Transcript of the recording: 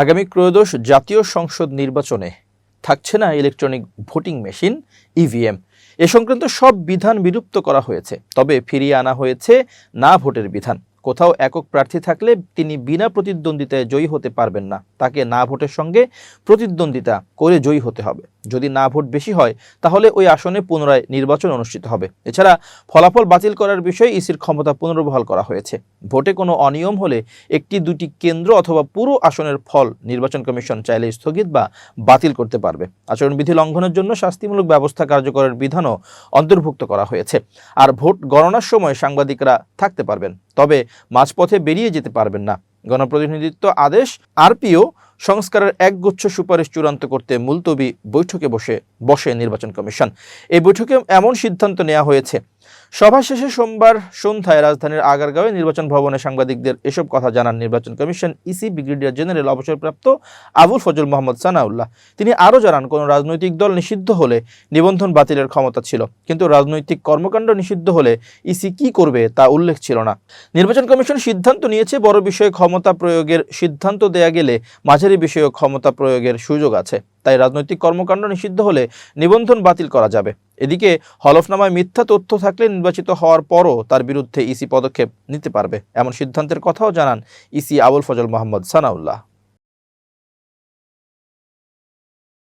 আগামী ত্রয়োদশ জাতীয় সংসদ নির্বাচনে থাকছে না ইলেকট্রনিক ভোটিং মেশিন ইভিএম এ সংক্রান্ত সব বিধান বিলুপ্ত করা হয়েছে, তবে ফিরিয়ে আনা হয়েছে না ভোটের বিধান। কোথাও একক প্রার্থী থাকলে তিনি বিনা প্রতিদ্বন্দ্বিতায় জয়ী হতে পারবেন না। তাকে না ভোটের সঙ্গে প্রতিদ্বন্দ্বিতা করে জয়ী হতে হবে। যদি না ভোট বেশি হয়, তাহলে ওই আসনে পুনরায় নির্বাচন অনুষ্ঠিত হবে। এছাড়া ফলাফল বাতিল করার বিষয়ে ইসির ক্ষমতা পুনর্বহাল করা হয়েছে। ভোটে কোনো অনিয়ম হলে একটি, দুটি কেন্দ্র অথবা পুরো আসনের ফল নির্বাচন কমিশন চাইলে স্থগিত বা বাতিল করতে পারবে। আচরণবিধি লঙ্ঘনের জন্য শাস্তিমূলক ব্যবস্থা কার্যকরের বিধানও অন্তর্ভুক্ত করা হয়েছে। আর ভোট গণনার সময় সাংবাদিকরা থাকতে পারবেন, তবে মাঝপথে বেরিয়ে যেতে পারবেন না। গণপ্রতিনিধিত্ব আদেশ, আরপিও সংস্কারের একগুচ্ছ সুপারিশ চূড়ান্ত করতে মুলতবি বৈঠকে বসে বসে নির্বাচন কমিশন। এই বৈঠকে এমন সিদ্ধান্ত নেওয়া হয়েছে সভা শেষে সোমবার সন্ধ্যায় রাজধানীর আগারগাঁওয়ে নির্বাচন ভবনে সাংবাদিকদের এসব কথা জানান নির্বাচন কমিশন ইসি ব্রিগেডিয়ার জেনারেল অবসরপ্রাপ্ত আবুল ফজল মোহাম্মদ সানাউল্লাহ। তিনি আরও জানান, কোনো রাজনৈতিক দল নিষিদ্ধ হলে নিবন্ধন বাতিলের ক্ষমতা ছিল, কিন্তু রাজনৈতিক কর্মকাণ্ড নিষিদ্ধ হলে ইসি কি করবে তা উল্লেখ ছিল না। নির্বাচন কমিশন সিদ্ধান্ত নিয়েছে, বড় বিষয়ে ক্ষমতা প্রয়োগের সিদ্ধান্ত দেয়া গেলে মাঝারি বিষয়ে ক্ষমতা প্রয়োগের সুযোগ আছে। তাই রাজনৈতিক কর্মকাণ্ড নিষিদ্ধ হলে নিবন্ধন বাতিল করা যাবে। এদিকে হলফনামায় মিথ্যা তথ্য থাকলে নির্বাচিত হওয়ার পরও তার বিরুদ্ধে ইসি পদক্ষেপ নিতে পারবে। এমন সিদ্ধান্তের কথাও জানান ইসি আবুল ফজল মোহাম্মদ সানাউল্লাহ।